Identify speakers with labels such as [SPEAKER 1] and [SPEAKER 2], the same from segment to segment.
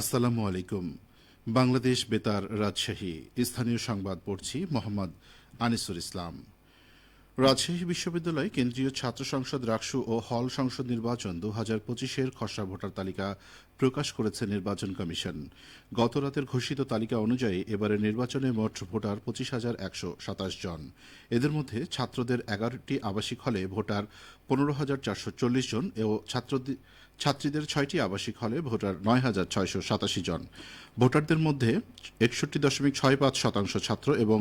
[SPEAKER 1] আসসালামু আলাইকুম বাংলাদেশ বেতার রাজশাহী স্থানীয় সংবাদ পড়ছি মোহাম্মদ আনিসুর ইসলাম রাজশাহী বিশ্ববিদ্যালয় কেন্দ্রীয় ছাত্র সংসদ রাকসু ও হল সংসদ নির্বাচন দু হাজার পঁচিশের খসড়া ভোটার তালিকা প্রকাশ করেছে নির্বাচন কমিশন গতরাতের ঘোষিত তালিকা অনুযায়ী এবারের নির্বাচনে মোট ভোটার পঁচিশ হাজার একশো সাতাশ জন এদের মধ্যে ছাত্রদের এগারোটি আবাসিক হলে ভোটার পনেরো হাজার চারশো চল্লিশ জন ও ছাত্র ছাত্রীদের ছয়টি আবাসিক হলে ভোটার নয় হাজার ছয়শো সাতাশি জন ভোটারদের মধ্যে একষট্টি দশমিক ছয় পাঁচ শতাংশ ছাত্র এবং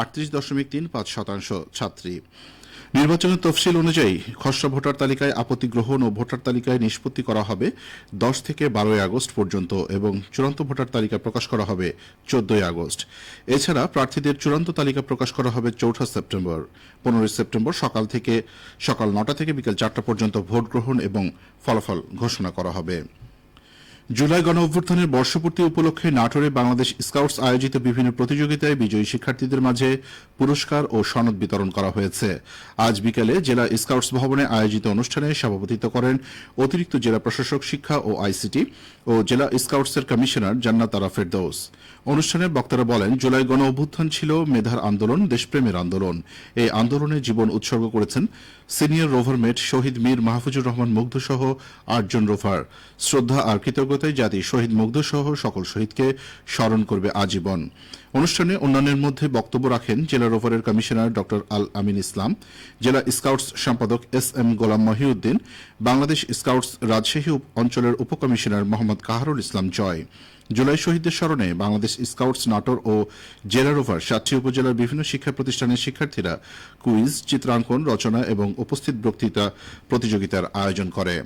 [SPEAKER 1] আটত্রিশ দশমিক তিন পাঁচ শতাংশ ছাত্রী নির্বাচনের তফসিল অনুযায়ী খসড়া ভোটার তালিকায় আপত্তি গ্রহণ ও ভোটার তালিকায় নিষ্পত্তি করা হবে দশ থেকে বারোই আগস্ট পর্যন্ত এবং চূড়ান্ত ভোটার তালিকা প্রকাশ করা হবে চোদ্দই আগস্ট এছাড়া প্রার্থীদের চূড়ান্ত তালিকা প্রকাশ করা হবে চৌঠা সেপ্টেম্বর পনেরোই সেপ্টেম্বর সকাল থেকে সকাল নটা থেকে বিকেল চারটা পর্যন্ত ভোট গ্রহণ এবং ফলাফল ঘোষণা করা হবে জুলাই গণ অভ্যুত্থানের বর্ষপূর্তি উপলক্ষে নাটোরে বাংলাদেশ স্কাউটস আয়োজিত বিভিন্ন প্রতিযোগিতায় বিজয়ী শিক্ষার্থীদের মাঝে পুরস্কার ও সনদ বিতরণ করা হয়েছে আজ বিকেলে জেলা স্কাউটস ভবনে আয়োজিত অনুষ্ঠানে সভাপতিত্ব করেন অতিরিক্ত জেলা প্রশাসক শিক্ষা ও আইসিটি ও জেলা স্কাউটসের কমিশনার জান্নাত আরাফের ফেরদৌস অনুষ্ঠানে বক্তারা বলেন জুলাই গণ অভ্যুত্থান ছিল মেধার আন্দোলন দেশপ্রেমের আন্দোলন এই আন্দোলনে জীবন উৎসর্গ করেছেন সিনিয়র রোভার মেট শহীদ মীর মাহফুজুর রহমান মুগ্ধ সহ আটজন রোভার শ্রদ্ধা আর কৃতজ্ঞ মানবতায় জাতি শহীদ মুগ্ধ সহ সকল শহীদকে স্মরণ করবে আজীবন অনুষ্ঠানে অন্যান্যের মধ্যে বক্তব্য রাখেন জেলা রোভারের কমিশনার ড আল আমিন ইসলাম জেলা স্কাউটস সম্পাদক S M Golam Mohiuddin Bangladesh scouts Rajshahi অঞ্চলের উপকমিশনার মোহাম্মদ কাহারুল ইসলাম জয় জুলাই শহীদদের স্মরণে বাংলাদেশ স্কাউটস নাটোর ও জেলা রোভার সাতটি উপজেলার বিভিন্ন শিক্ষা প্রতিষ্ঠানের শিক্ষার্থীরা কুইজ চিত্রাঙ্কন রচনা এবং উপস্থিত বক্তৃতা প্রতিযোগিতার আয়োজন করে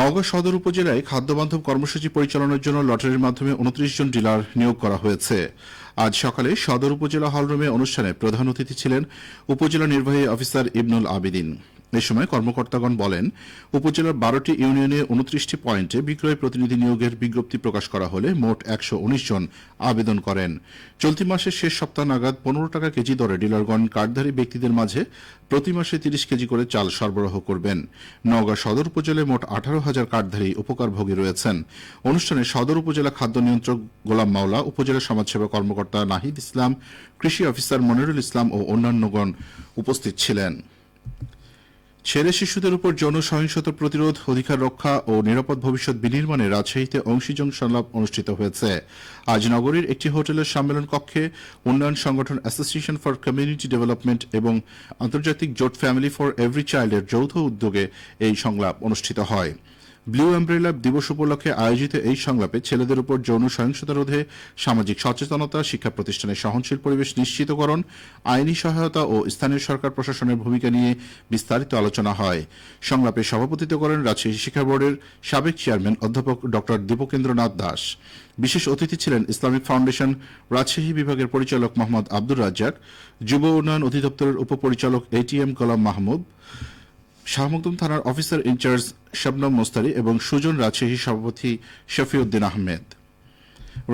[SPEAKER 1] নগর সদর উপজেলায় খাদ্যবান্ধব কর্মসূচি পরিচালনার জন্য লটারির মাধ্যমে উনত্রিশ জন ডিলার নিয়োগ করা হয়েছে আজ সকালে সদর উপজেলা হলরুমে অনুষ্ঠানে প্রধান অতিথি ছিলেন উপজেলা নির্বাহী অফিসার ইবনুল আবেদিন এ সময় কর্মকর্তাগণ বলেন উপজেলার বারোটি ইউনিয়নে উনত্রিশটি পয়েন্টে বিক্রয় প্রতিনিধি নিয়োগের বিজ্ঞপ্তি প্রকাশ করা হলে মোট একশো জন আবেদন করেন চলতি মাসের শেষ সপ্তাহ নাগাদ পনেরো টাকা কেজি দরে ডিলারগণ কার্ডধারী ব্যক্তিদের মাঝে প্রতি মাসে তিরিশ কেজি করে চাল সরবরাহ করবেন নওগাঁ সদর উপজেলায় মোট আঠারো হাজার কার্ডধারী উপকারভোগী রয়েছেন অনুষ্ঠানে সদর উপজেলা খাদ্য নিয়ন্ত্রক গোলাম মাওলা উপজেলা সমাজসেবা কর্মকর্তা নাহিদ ইসলাম কৃষি অফিসার মনিরুল ইসলাম ও অন্যান্যগণ উপস্থিত ছিলেন ছেলে শিশুদের উপর জনসহিংসতা প্রতিরোধ অধিকার রক্ষা ও নিরাপদ ভবিষ্যৎ বিনির্মাণে রাজশাহীতে অংশীজন সংলাপ অনুষ্ঠিত হয়েছে আজ নগরীর একটি হোটেলের সম্মেলন কক্ষে উন্নয়ন সংগঠন অ্যাসোসিয়েশন ফর কমিউনিটি ডেভেলপমেন্ট এবং আন্তর্জাতিক জোট ফ্যামিলি ফর এভরি চাইল্ডের যৌথ উদ্যোগে এই সংলাপ অনুষ্ঠিত হয় ব্লু অ্যাম্ব্রেলা দিবস উপলক্ষে আয়োজিত এই সংলাপে ছেলেদের উপর যৌন সহিংসতা রোধে সামাজিক সচেতনতা শিক্ষা প্রতিষ্ঠানের সহনশীল পরিবেশ নিশ্চিতকরণ আইনি সহায়তা ও স্থানীয় সরকার প্রশাসনের ভূমিকা নিয়ে বিস্তারিত আলোচনা হয় সংলাপে সভাপতিত্ব করেন রাজশাহী শিক্ষা বোর্ডের সাবেক চেয়ারম্যান অধ্যাপক ডক্টর দীপকেন্দ্রনাথ দাস বিশেষ অতিথি ছিলেন ইসলামিক ফাউন্ডেশন রাজশাহী বিভাগের পরিচালক মোহাম্মদ আব্দুর রাজ্জাক যুব উন্নয়ন অধিদপ্তরের উপপরিচালক এটিএম কলাম মাহমুদ শাহমুকদম থানার অফিসার ইনচার্জ শবনম মোস্তারি এবং সুজন রাজশাহী সভাপতি শফিউদ্দিন আহমেদ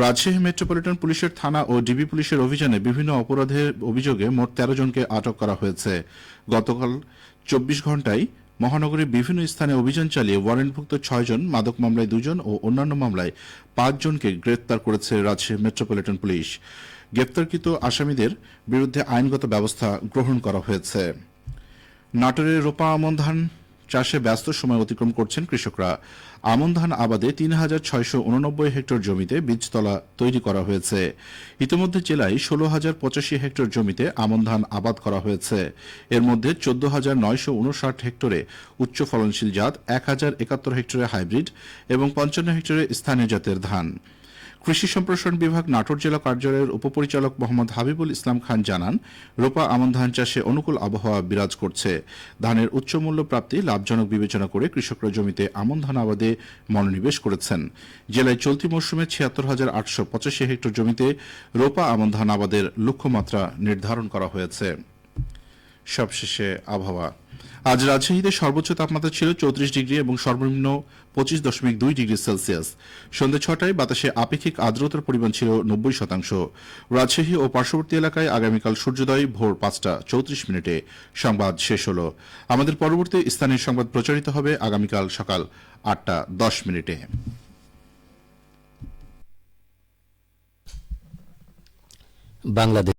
[SPEAKER 1] রাজশাহী মেট্রোপলিটন পুলিশের থানা ও ডিবি পুলিশের অভিযানে বিভিন্ন অপরাধের অভিযোগে মোট তেরো জনকে আটক করা হয়েছে গতকাল চব্বিশ ঘন্টায় মহানগরীর বিভিন্ন স্থানে অভিযান চালিয়ে ওয়ারেন্টভুক্ত ছয়জন মাদক মামলায় দুজন ও অন্যান্য মামলায় পাঁচজনকে গ্রেপ্তার করেছে রাজশাহী মেট্রোপলিটন পুলিশ গ্রেপ্তারকৃত আসামিদের বিরুদ্ধে আইনগত ব্যবস্থা গ্রহণ করা হয়েছে নাটোরের রোপা আমন ধান চাষে ব্যস্ত সময় অতিক্রম করছেন কৃষকরা আমন ধান আবাদে তিন হাজার ছয়শো হেক্টর জমিতে বীজতলা তৈরি করা হয়েছে ইতিমধ্যে জেলায় ষোলো হাজার পঁচাশি হেক্টর জমিতে আমন ধান আবাদ করা হয়েছে এর মধ্যে চোদ্দ হাজার নয়শো হেক্টরে উচ্চ ফলনশীল জাত এক হাজার একাত্তর হেক্টরে হাইব্রিড এবং পঞ্চান্ন হেক্টরে স্থানীয় জাতের ধান কৃষি সম্প্রসারণ বিভাগ নাটোর জেলা কার্যালয়ের উপপরিচালক মোহাম্মদ হাবিবুল ইসলাম খান জানান রোপা আমন ধান চাষে অনুকূল আবহাওয়া বিরাজ করছে ধানের উচ্চ মূল্য প্রাপ্তি লাভজনক বিবেচনা করে কৃষকরা জমিতে আমন ধান আবাদে মনোনিবেশ করেছেন জেলায় চলতি মরশুমে ছিয়াত্তর হাজার আটশো পঁচাশি হেক্টর জমিতে রোপা আমন ধান আবাদের লক্ষ্যমাত্রা নির্ধারণ করা হয়েছে সবশেষে আবহাওয়া আজ রাজশাহীতে সর্বোচ্চ তাপমাত্রা ছিল চৌত্রিশ ডিগ্রি এবং সর্বনিম্ন পঁচিশ দশমিক দুই ডিগ্রি সেলসিয়াস সন্ধ্যা ছটায় বাতাসে আপেক্ষিক আর্দ্রতার পরিমাণ ছিল নব্বই শতাংশ রাজশাহী ও পার্শ্ববর্তী এলাকায় আগামীকাল সূর্যোদয় ভোর পাঁচটা চৌত্রিশ মিনিটে সংবাদ শেষ হল আমাদের পরবর্তী স্থানীয় সংবাদ প্রচারিত হবে আগামীকাল সকাল আটটা দশ মিনিটে বাংলাদেশ